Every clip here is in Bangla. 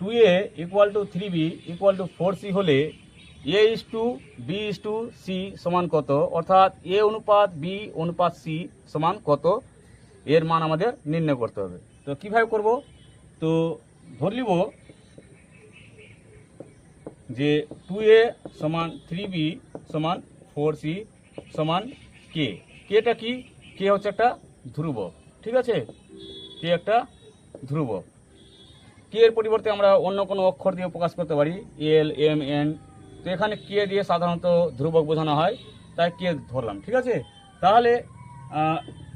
Two A equal to three B equal to four C হলে A is to B is to C সমান কত? অর্থাৎ এ অনুপাত বি অনুপাত সি সমান কত? এর মান আমাদের নির্ণয় করতে হবে। তো কীভাবে করব? তো ধরে নিব যে টু এ সমান থ্রি বি সমান ফোর সি সমান কে কেটা কি? কে হচ্ছে একটা ধ্রুবক। ঠিক আছে? কে একটা ধ্রুবক। কে এর পরিবর্তে আমরা অন্য কোনো অক্ষর দিয়ে প্রকাশ করতে পারি এল এম এন তো এখানে কে দিয়ে সাধারণত ধ্রুবক বোঝানো হয়, তাই কে ধরলাম, ঠিক আছে? তাহলে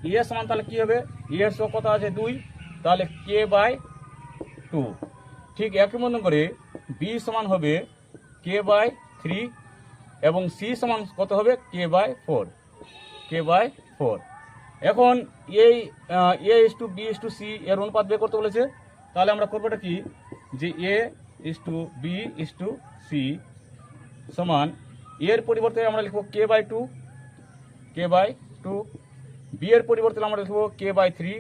এ সমান তাহলে কী হবে? এ এর সহ আছে? দুই। তাহলে কে বাই টু ঠিক একই মতন করে বি সমান হবে কে বাই থ্রি এবং সি সমান কত হবে? K by four K by four এখন এই A to B is to C এর অনুপাত বের করতে বলেছে। তাহলে আমরা করবোটা কি? যে A is to B is to C সমান এর পরিবর্তে আমরা লিখব K by two K by two B এর পরিবর্তে আমরা লিখব K by three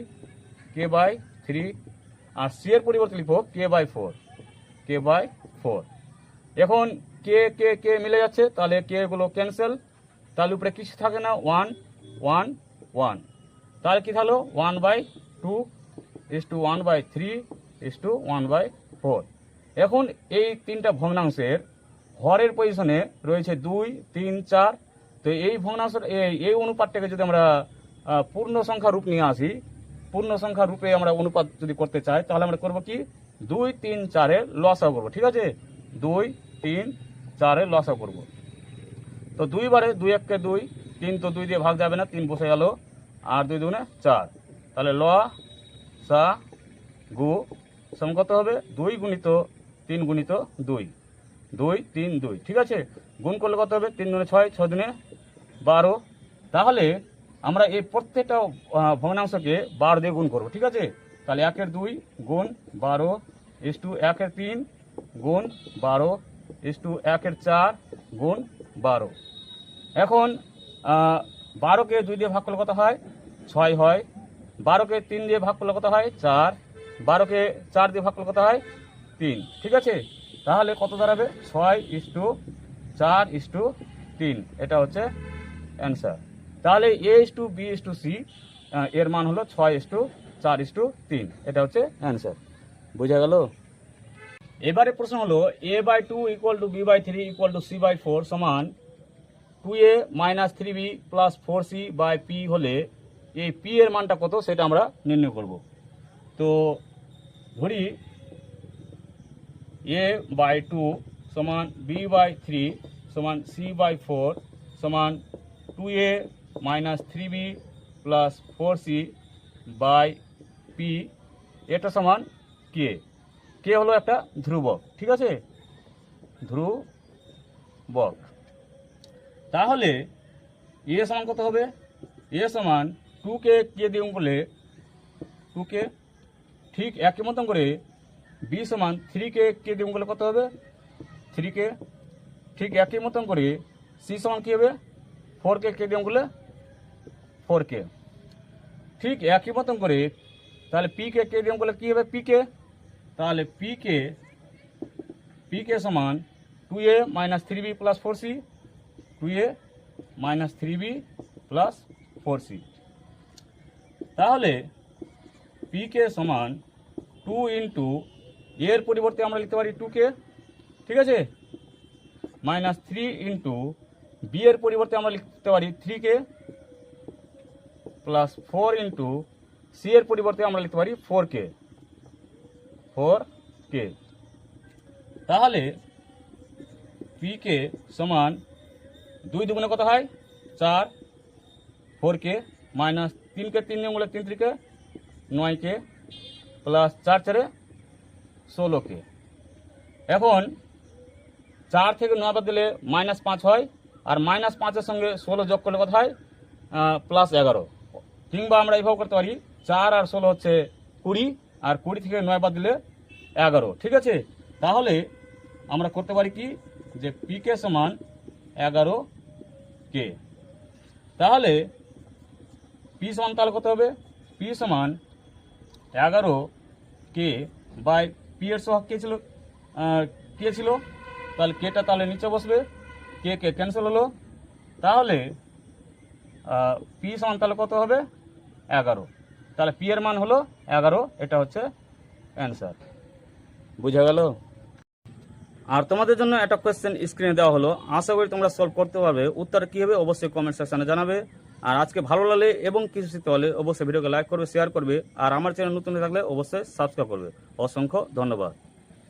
K by three R C এর পরিবর্তে লিখব K by four K by four এখন কে কে কে মিলে যাচ্ছে, তাহলে কে গুলো ক্যান্সেল তাহলে উপরে কিছু থাকে না ওয়ান ওয়ান ওয়ান তাহলে কি থাকল one by two is to one by three is to one by four এখন এই তিনটা ভগ্নাংশের হরের পজিশনে রয়েছে দুই, তিন, চার। তো এই ভগ্নাংশ এই- অনুপাতটাকে যদি আমরা পূর্ণ সংখ্যা রূপ নিয়ে আসি, পূর্ণ সংখ্যা রূপে আমরা অনুপাত যদি করতে চাই, তাহলে আমরা করব কি? দুই, তিন চারের লসাও করব, ঠিক আছে? দুই, তিন চারের লসাও করব। তো দুইবারে দুই এককে দুই, তিন তো দুই দিয়ে ভাগ যাবে না, তিন বসে গেল। আর দুই দুগুণে চার। তাহলে ল, সা, গু সম কত হবে? দুই গুণিত তিন গুণিত দুই। দুই, তিন, দুই। ঠিক আছে? গুণ করলে কত হবে? তিন দুনে ছয় ছয় দিনে বারো। তাহলে আমরা এই প্রত্যেকটা ভগ্নাংশকে বারো দিয়ে গুণ করব, ঠিক আছে? তাহলে একের দুই গুণ বারো ইস টু একের তিন গুণ বারো ইস টু একের চার গুণ বারো। এখন বারোকে দুই দিয়ে ভাগ করলে কত হয়? ছয় হয়। বারোকে তিন দিয়ে ভাগ করলে কত হয়? চার। বারোকে চার দিয়ে ভাগ করলে কত হয়? তিন। ঠিক আছে? তাহলে কত দাঁড়াবে? ছয় ইস টু চার ইস টু তিন। এটা হচ্ছে অ্যান্সার। তাহলে A is to B is to C এর মান হলো ছয় ইস টু চার ইস টু তিন। এটা হচ্ছে অ্যান্সার। বোঝা গেল? এবারে প্রশ্ন হলো, A by two equal to B by three equal to C by four সমান two A minus three B plus four C by P হলে এই পি এর মানটা কত? সেটা আমরা নির্ণয় করব। তো ধরি এ বাই টু সমান বি বাই থ্রি সমান সি বাই ফোর সমান two A minus three B plus four C by P. এটা সমান কে? কে হলো একটা ধ্রুবক, ঠিক আছে? ধ্রুবক। তাহলে এ সমান কত হবে? এ সমান টু কে কে দিয়ে বলে টু কে ঠিক একই মতন করে বি সমান থ্রি কে দিয়ে বলে কত হবে? থ্রি কে ঠিক একই মতন করে সি সমান কী হবে? ফোর কে দিয়ে বলে ফোর কে ঠিক একই মতন করে তাহলে পি কে কে দিয়ে বলে কী হবে? পি কে তাহলে পি কে পি কে সমান two A minus three B plus four C two A minus three B plus four C তাহলে পি কে সমান টু ইন্টু এর পরিবর্তে আমরা লিখতে পারি টু কে ঠিক আছে? মাইনাস থ্রি ইন্টু বি এর পরিবর্তে আমরা লিখতে পারি three K plus four into C এর পরিবর্তে আমরা লিখতে পারি ফোর কে ফোর কে তাহলে পি কে সমান দুই দুগুণে কত হয়? চার ফোর কে মাইনাস তিন নিয়ে বলে তিন তিরিকে নয় কে প্লাস চার চারে ষোলো কে এখন চার থেকে নয় বাদ দিলে মাইনাস পাঁচ হয়, আর মাইনাস পাঁচের সঙ্গে ষোলো যোগ করলে কত হয়? প্লাস এগারো। কিংবা আমরা এইভাবে করতে পারি, চার আর ষোলো হচ্ছে কুড়ি, আর কুড়ি থেকে নয় বাদ দিলে এগারো। ঠিক আছে? তাহলে আমরা করতে পারি কি? যে পি কে সমান এগারো কে। তাহলে পি সমান তাহলে কত হবে? পি সমান এগারো কে বাই পি এর কে ছিল? কে ছিল? তাহলে কেটা তাহলে নিচে বসবে? কে কে ক্যান্সেল হলো? তাহলে পি সমান তাহলে কত হবে? এগারো। তাহলে পি এর মান হলো এগারো, এটা হচ্ছে অ্যান্সার বুঝা গেল? আর তোমাদের জন্য একটা কোয়েশ্চেন স্ক্রিনে দেওয়া হলো। আশা করি তোমরা সলভ করতে পারবে। উত্তর কী হবে? অবশ্যই কমেন্ট সেকশনে জানাবে। আর আজকে ভালো লাগলে এবং কিছু শিখতে হলে অবশ্যই ভিডিওকে লাইক করবে শেয়ার করবে, আর আমার চ্যানেল নতুন থাকলে অবশ্যই সাবস্ক্রাইব করবে। অসংখ্য ধন্যবাদ।